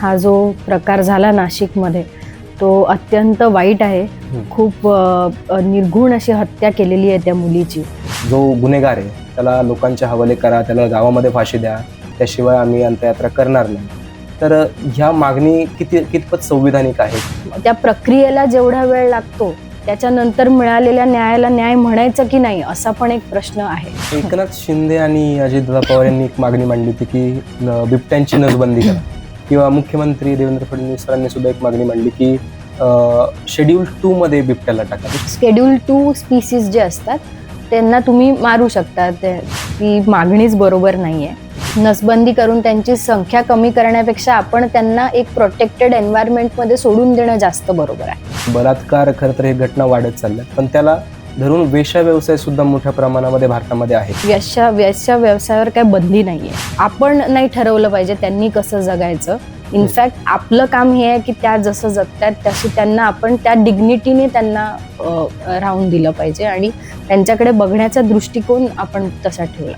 हा जो प्रकार झाला नाशिकमध्ये तो अत्यंत वाईट आहे. खूप निर्घुण अशी हत्या केलेली आहे त्या मुलीची. जो गुन्हेगार आहे त्याला लोकांच्या हवाले करा त्याला गावामध्ये फाशी द्या त्याशिवाय आम्ही अंत्ययात्रा करणार नाही. तर ह्या मागणी किती कितपत संविधानिक आहे? त्या प्रक्रियेला जेवढा वेळ लागतो त्याच्यानंतर मिळालेल्या न्यायाला न्याय म्हणायचं की नाही असा पण एक प्रश्न आहे. एकनाथ शिंदे आणि अजितदादा पवार यांनी एक मागणी मांडली होती की बिबट्यांची नसबंदी करा. किंवा मुख्यमंत्री देवेंद्र फडणवीस सरांनी सुद्धा एक मागणी मांडली की शेड्यूल टू मध्ये बिबट्याला टाका. स्केड्यूल टू स्पीसीज जे असतात त्यांना तुम्ही मारू शकता. ते ती मागणीच बरोबर नाही आहे नसबंदी करून त्यांची संख्या कमी करण्यापेक्षा आपण त्यांना एक प्रोटेक्टेड एन्व्हायरमेंटमध्ये सोडून देणं जास्त बरोबर आहे. बलात्कार खरं तर हे घटना वाढत चालल्यात पण त्याला धरून वेश्या व्यवसाय सुद्धा मोठ्या प्रमाणामध्ये भारतामध्ये आहे. व्यवसाय व्यवसाय व्यवसायावर काही बंदी नाही आहे आपण नाही ठरवलं पाहिजे त्यांनी कसं जगायचं. इनफॅक्ट आपलं काम हे आहे की त्या जसं जगतात तशी त्यांना आपण त्या डिग्निटीने त्यांना अ, राहून दिलं पाहिजे आणि त्यांच्याकडे बघण्याचा दृष्टिकोन आपण तसा ठेवला.